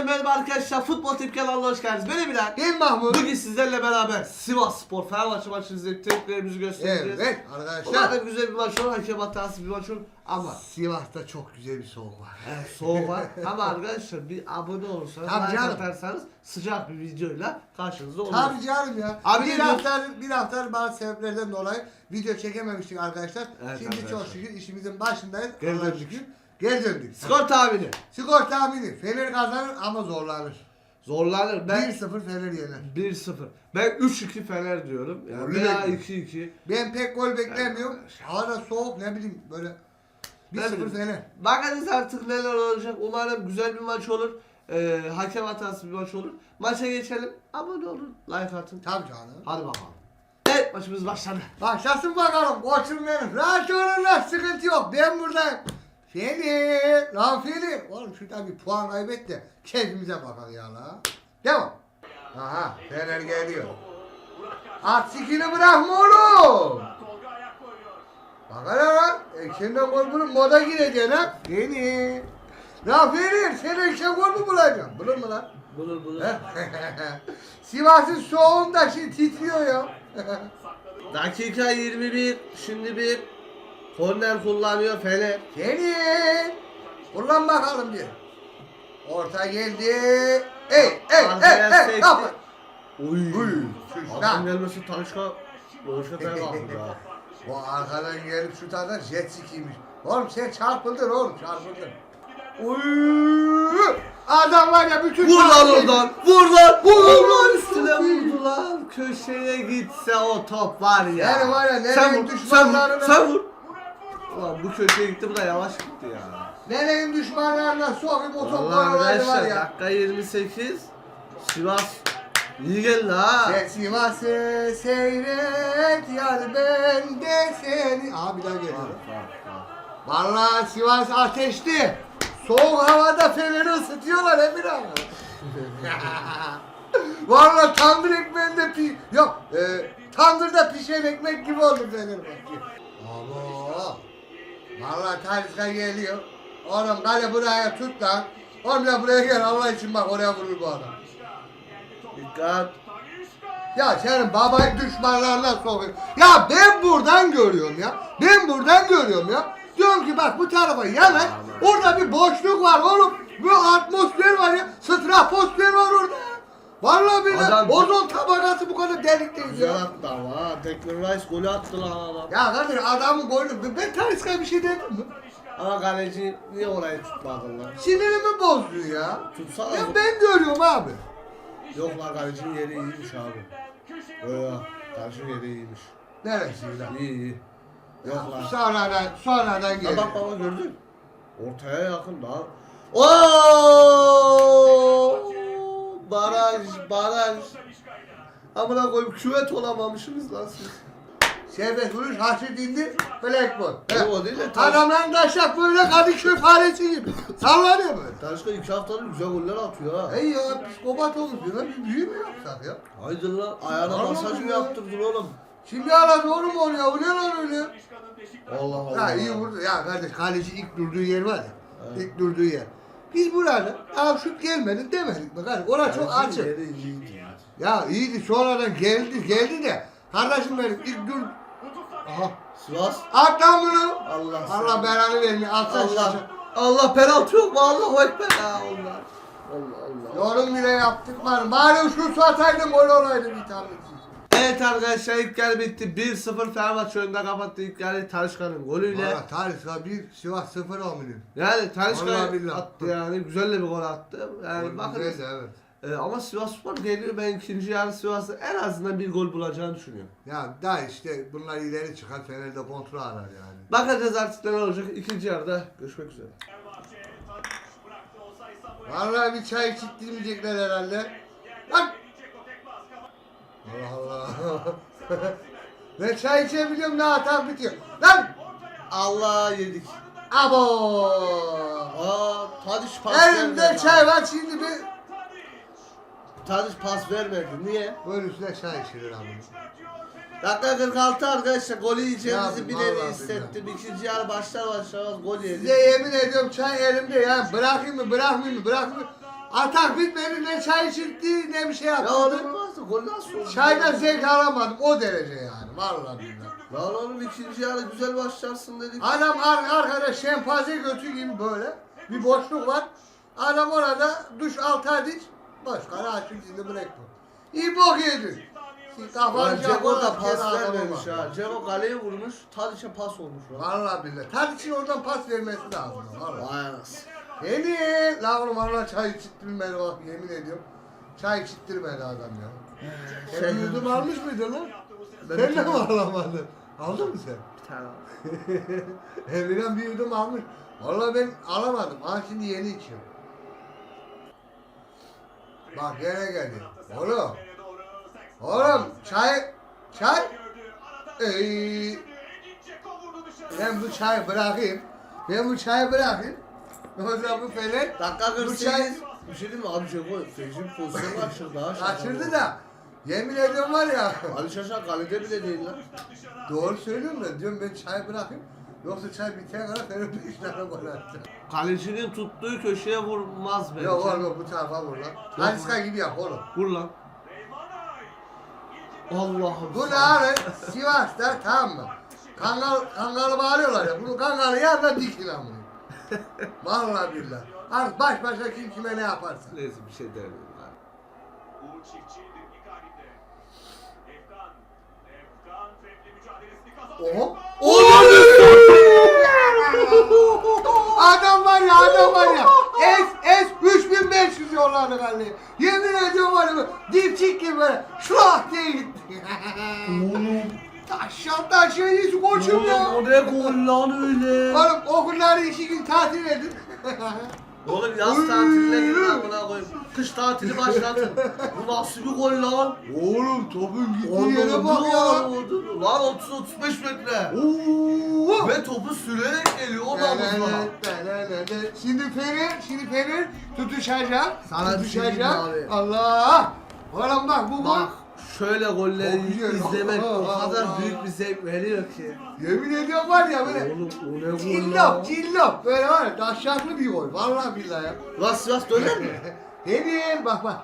Herkese merhaba arkadaşlar. Futbol Tip kanalına hoş geldiniz. Ben Bilal. Ben Mahmut. Bugün sizlerle beraber Sivas Spor Fenerbahçe maçını izleyip tepkilerimizi göstereceğiz. Evet arkadaşlar. Umarım güzel bir maç olur. Hakem hatası bir maç olur. Ama Sivas'ta çok güzel bir soğuk var. evet, soğuk var. Ama arkadaşlar bir abone olursanız, Tabii like canım. atarsanız sıcak bir videoyla karşınızda olur. Tabii canım ya. Abi bir ne haftadır, bir haftadır bazı sebeplerden dolayı video çekememiştik arkadaşlar. Evet Şimdi arkadaşlar. çok şükür işimizin başındayız. Şükür. Geri döndük. Skor tahmini. Skor tahmini. Fener kazanır ama zorlanır. Zorlanır. Ben 1-0 Fener yener. 1-0. Ben 3-2 Fener diyorum. Yani Öyle veya mi? 2-2. Ben pek gol beklemiyorum. Hava da soğuk ne bileyim böyle. Ne 1-0 bileyim. Fener. Bakarız artık neler olacak. Umarım güzel bir maç olur. Ee, hakem hatası bir maç olur. Maça geçelim. Abone olun. Like atın. Tabii canım. Hadi bakalım. Evet maçımız başladı. Başlasın bakalım koçum benim. Rahat olun lan sıkıntı yok. Ben buradayım. Fili. Lan Fili. Oğlum şuradan bir puan kaybet de keyfimize bakalım ya la. Devam. Aha Fener geliyor. At sikini bırakma oğlum. Bak hele lan. Ekşenden gol bulup moda gireceksin ha. Fili. Lan Fili sen ekşen gol mü bulacaksın? Bulur mu lan? Bulur bulur. Sivas'ın soğuğunda şimdi titriyor ya. Dakika 21. Şimdi bir korner kullanıyor Fener. Senin. Kullan bakalım bir. Orta geldi. Ey ey ey ey. sekti. Yapma. Uy. Uy. Adam gelmesi Tanışka. Doğuşa Fener kaldı ya. Bu arkadan gelip şu tarafa jet skiymiş. Oğlum sen çarpıldın oğlum çarpıldın. Uy. Adam var ya bütün Vur lan oradan. Vur lan. Vur lan. üstüne vurdu lan. Köşeye gitse o top var ya. Yani var ya, nereye sen vur, sen vur, düşmanlarına- sen vur. Ulan bu köşeye gitti bu da yavaş gitti ya. Nerenin düşmanlarına top Vallahi var var arkadaşlar ya. dakika 28. Sivas iyi geldi ha. Sen Sivas'ı seyret yar ben de seni. Aha bir daha geliyor. Vallahi Sivas ateşli. Soğuk havada feneri ısıtıyorlar Emir abi. Vallahi tandır ekmeğinde pi... Yok, e, tandırda pişen ekmek gibi oldu Fenerbahçe. Ama Vallahi Talisca geliyor. Oğlum kale buraya tut lan. Oğlum ya buraya gel Allah için bak oraya vurur bu adam. Dikkat. Ya senin babayı düşmanlarına sokuyor. Ya ben buradan görüyorum ya. Ben buradan görüyorum ya. Diyorum ki bak bu tarafa yanar. Orada bir boşluk var oğlum. Bir atmosfer var ya. Stratosfer var orada. Vallahi billahi Adam- ozon tabakası bu kadar delik değil Güzel ya. attı ama ha. Declan Rice golü attı lan adam. Ya kardeş adamın golü. Ben Talisca'ya bir şey dedim mi? Ama kaleci niye orayı tutmadın lan? Sinirimi bozdu ya. Tutsana. Ya ben görüyorum abi. Yok lan kalecinin yeri iyiymiş abi. Ya. Kalecinin yeri iyiymiş. Neresi lan? İyi iyi. Yok lan. Sonradan, sonradan geliyor. bak baba gördün. Ortaya yakın daha. Oo! Baraj, baraj. Amına koyayım küvet olamamışsınız lan siz. Serbest vuruş haşır dindi. Blackball. Yok o değil de Tanrı. Adamların taşak böyle Kadıköy faresi gibi. Sallanıyor böyle. Tanışka iki haftadır güzel goller atıyor ha. Ey ya psikopat olmuş diyorlar. Bir büyü mü yapsak ya? Haydi lan ayağına Allah masaj mı yaptırdın oğlum? Şimdi ara doğru mu oluyor? Ne lan öyle? Allah Allah. Ha iyi vurdu. Ya kardeş kaleci ilk durduğu yer var ya. Evet. İlk durduğu yer. Biz burada ya şut gelmedi demedik mi kardeş? Orası çok açık. ya. İyiydi sonradan geldi geldi de. Kardeşim benim ilk dur. Aha. Sivas. At lan bunu. Allah Allah belanı vermiyor. Atsan Allah. şunu. Allah penaltı yok mu? Allahu ekber ha onlar. Allah Allah. Yorum bile yaptık var. Bari şu su ataydın gol olaydı bir tane. Evet arkadaşlar ilk yarı bitti. 1-0 Fenerbahçe önünde kapattı ilk yarı Talişka'nın golüyle. Valla Talisca 1, Sivas 0 olmuyor. Yani Vallahi billahi. attı yani güzel de bir gol attı. Yani bakın Güzeldi evet. e, ama Sivasspor geliyor ben ikinci yarı Sivas'ta en azından bir gol bulacağını düşünüyorum. Ya daha işte bunlar ileri çıkar Fener'de kontrol arar yani. Bakacağız artık neler olacak ikinci yarıda görüşmek üzere. Vallahi bir çay içittirmeyecekler herhalde. Lan! Allah Allah. ben çay içebiliyorum ne hata bitiyor. Lan! Allah yedik. Abo! Aa Tadiş pas Elimde çay var şimdi bir... Tadiş pas vermedi. Niye? Böyle üstüne çay içilir abi. Dakika 46 arkadaşlar golü yiyeceğimizi vallahi hissettim. İkinci yarı başlar başlamaz gol yedik. Size yemin ediyorum çay elimde ya. Bırakayım mı bırakmayayım mı bırakmayayım mı? Atak bitmedi ne çay içildi ne bir şey Ya yaptı. oğlum nasıl gol nasıl oldu? Çaydan zevk alamadım o derece yani vallahi billahi. Lan oğlum ikinci yarı güzel başlarsın dedik. Adam ar arkada şempanze götü gibi böyle bir boşluk var. Adam orada duş altı adiç boş kara açık şimdi bıraktı. İyi bok yedin. Lan Kafanı Ceko da pas vermemiş ha. Ceko kaleye vurmuş. Tadiç'e pas olmuş lan. Vallahi billahi. Tadiç'in oradan pas vermesi lazım. Vallahi. Vay anasını. Yeni. La oğlum Allah çay içittirmedi bak yemin ediyorum. Çay içittirmedi adam ya. Sen Şey- bir yudum almış mıydın lan? Ben sen de mi alamadın? Aldın mı sen? Bir tane al. Emirhan bir yudum almış. Vallahi ben alamadım. Ha şimdi yeni içiyorum. Bak gene geldi. Oğlum. Oğlum çay. Çay. Ey. Ben bu çayı bırakayım. Ben bu çayı bırakayım. O zaman bu fener Dakika Bu 48. çay- Bir şey diyeyim mi abi Ceko? Fecim pozisyon kaçırdı ha. şaka kaçırdı bu. da. Yemin ediyorum var ya. Ali Şaşan kalede bile değil lan. Doğru söylüyorum da diyorum ben çay bırakayım. Yoksa çay bitene kadar Fener 5 tane gol atacak. Kalecinin tuttuğu köşeye vurmaz bence. Yok oğlum bu tarafa vur lan. Haliska gibi yap oğlum. Vur lan. Allah'ım. Bu ne abi? Sivas'ta tamam mı? Kangal, kangalı bağırıyorlar ya. Bunu kangalı yanına dikin amına. Vallahi billahi. Artık baş başa kim kime ne yaparsa. Neyse bir şey demiyorum. abi. Uğur Çiftçi Icardi'de. Efkan. Efkan Fevli mücadelesini kazandı. Oho. Adam var ya adam var ya. S S 3500 yolladı kaleye. Yemin ediyorum var ya dipçik gibi böyle şuah diye gitti. Oğlum. Taşşan taşşan iyisi koçum ya. Oğlum o ne gol lan öyle. Oğlum okulları iki gün tatil edin. Oğlum yaz tatiline girin amına koyayım. Kış tatili başlatın. Bu nasıl bir gol lan? Oğlum topun gittiği yere bak ya. Lan 30-35 metre. Oo. Ve topu sürerek geliyor o namızla. Şimdi Fener, şimdi Fener tutuşacak. Sana şey tutuşacak. Allah. Oğlum bak bu. Bak şöyle golleri Çok güzel. izlemek o Allah kadar Allah. büyük bir zevk veriyor ki. Yemin ediyorum var ya böyle. Oğlum o ne gol Cillop, lan? cillop. Böyle var ya taşşaklı bir gol. Vallahi billahi ya. Sivas döner mi? Dedim bak bak.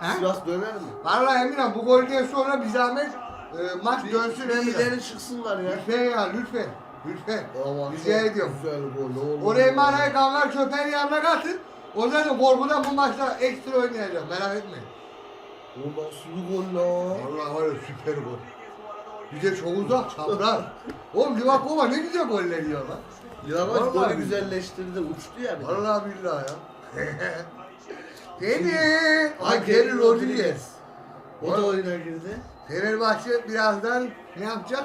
He? Sivas döner mi? Vallahi Emirhan bu golden sonra bir zahmet e, maç dönsün Bir Emirhan. ileri çıksınlar ya. Lütfen ya lütfen. Lütfen. Aman Rica çok ediyorum. Güzel gol oğlum. Oraya manaya kanlar köpeğin yanına katın. O zaman korkudan bu maçta ekstra oynayacağım. Merak etmeyin. O nasıl bir gol lan? Vallahi var ya süper gol. Bir de çok uzak çapraz. Oğlum Livakovic ne güzel goller yiyor lan. Yavaş Vallahi golü billahi. güzelleştirdi uçtu ya. bir de. Vallahi billahi ya. Deni. Ay Geri Rodriguez. O da oyuna girdi. Fenerbahçe birazdan ne yapacak?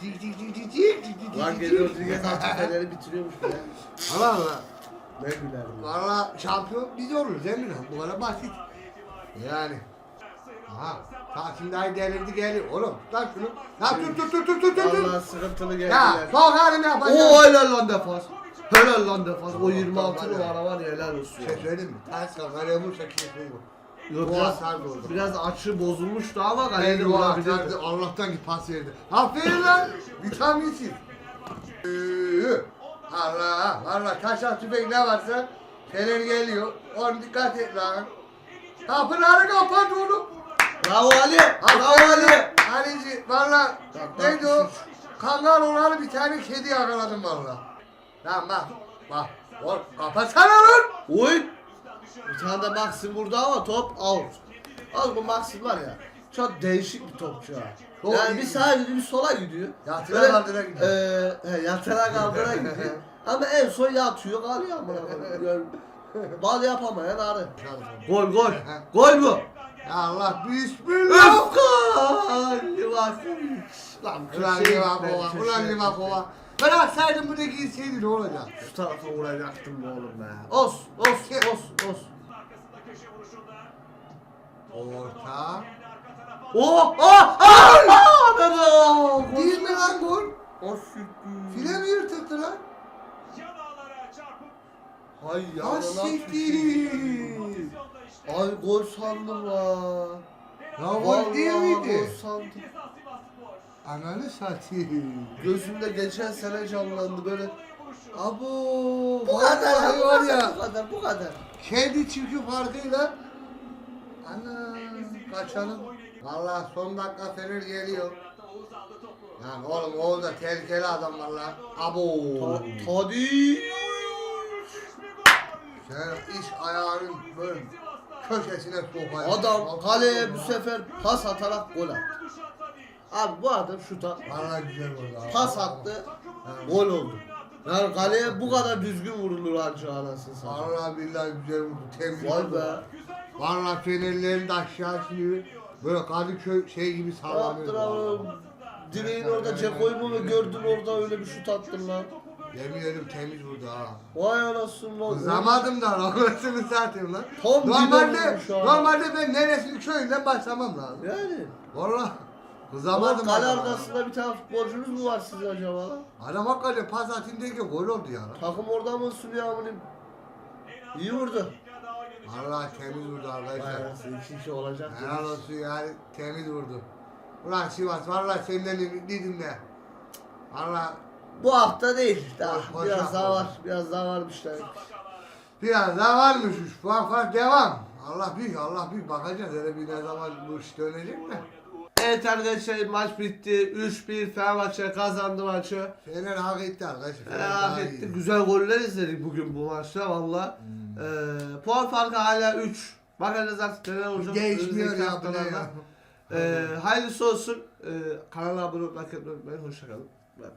Cik cik cik cik cik cik cik cik Geri. Rodriguez artık Fener'i bitiriyormuş ya. Allah Allah. Ne gülerdim. Valla şampiyon biz oluruz Emin Han. Bu kadar basit. Yani. Aha. Dayı delirdi geliyor. Oğlum lan şunu. Lan tut tut tut tut tut tut. Vallahi sıkıntılı Ya geldiler. sokarım yapacağım. Oo helal lan defans. Helal lan defans. O 26 numara var ya helal olsun. Şey söyleyeyim mi? Ters kalkar vursa kesin bu. Yok, biraz, biraz açı bozulmuştu ama kalede atardı. Allah'tan ki pas verdi. Aferin lan. Vitaminsiz. Allah Allah taşak tüfek ne varsa Fener geliyor. Onu dikkat et lan. Kapıları kapat oğlum. Bravo Ali. Bravo Ali. Alici valla neydi o? Kangal olanı bir tane kedi yakaladım valla. Lan bak bak. Oğlum kapatsana lan. Oy. Bir tane de Maxim burada ama top out. Az bu Maxim var ya. Çok değişik bir topçu ha. Çok yani bir sağa gidiyor bir sola gidiyor. Yatıra kaldıra gidiyor. eee, he, yatıra kaldıra gidiyor. Ama en son yatıyor kalıyor amına koyayım. Bal yapamayan arı. Gol gol. Gol bu. Ya Allah bismillah. Öfkan. Livakovic. Lan Ulan Livakova, ben ulan Livakova. Bıraksaydın bunu giyseydi ne olacak? Şu tarafa vuracaktım be oğlum be. Os, os, os, os. Orta. Oh, oh, ah, ah, ah, Değil mi lan gol? O siktir. File mi yırtıldı lan? Hay ya. Ha siktir. pozisyonda işte. Ay gol sandım la. Lan gol değil Vallahi miydi? Gol sandım. Ananı satayım. Gözümde geçen sene canlandı böyle Abo. Bu kadar vallahi ya, bu var kadar, ya. bu kadar, bu kadar. Kendi çirkin farkıyla Ana kaçalım. Valla son dakika Fener geliyor. Yani oğlum o da tehlikeli adam valla. Abo. Ta- Sen iş ayağının böyle köşesine sokayım. Adam kaleye bu sefer pas atarak gol attı. Abi bu adam şuta Valla güzel oldu. abi. pas attı, gol oldu. Yani kaleye bu kadar düzgün vurulur anca anasını satayım. Valla billahi güzel vurdu. Temiz Vay vurdu. be. Güzel gol. Valla Fenerlerin de aşağısını böyle Kadıköy şey gibi sallanıyor. Yaptıralım. Direğin orada Ceko'yu mu gördün orada öyle bir şut attın lan. Yemin ederim temiz vurdu ha. Vay anasını. Kızamadım da anasını satayım lan. Tam Normalde, normalde ben neresini köyünden başlamam lazım. Yani. Valla. Ama Kızamadım. kale adama. arkasında bir tane futbolcunuz mu var sizin acaba lan? Adam hakikaten pas atayım derken gol oldu ya. Takım orada mı? En az İyi vurdu. Valla temiz vurdu Vay arkadaşlar. anasını iki kişi olacak. Helal olsun yani temiz vurdu. Ulan Sivas valla senden ümitliydim de. Valla Bu hafta değil. Daha boş biraz daha var. Biraz daha varmış daha. biraz daha varmış. Üç puan fark devam. Allah büyük Allah büyük bakacağız. Hele bir ne zaman bu iş dönecek de. Evet arkadaşlar maç bitti. 3-1 Fenerbahçe kazandı maçı. Fener hak etti arkadaşlar. Fener daha etti. Güzel goller izledik bugün bu maçta valla. Hmm. Ee, puan farkı hala 3. Bakacağız artık neler olacak. Değişmiyor ya bu ne ya. Ee, hayırlısı olsun. Ee, kanala abone olmayı unutmayın. Hoşçakalın. Bay.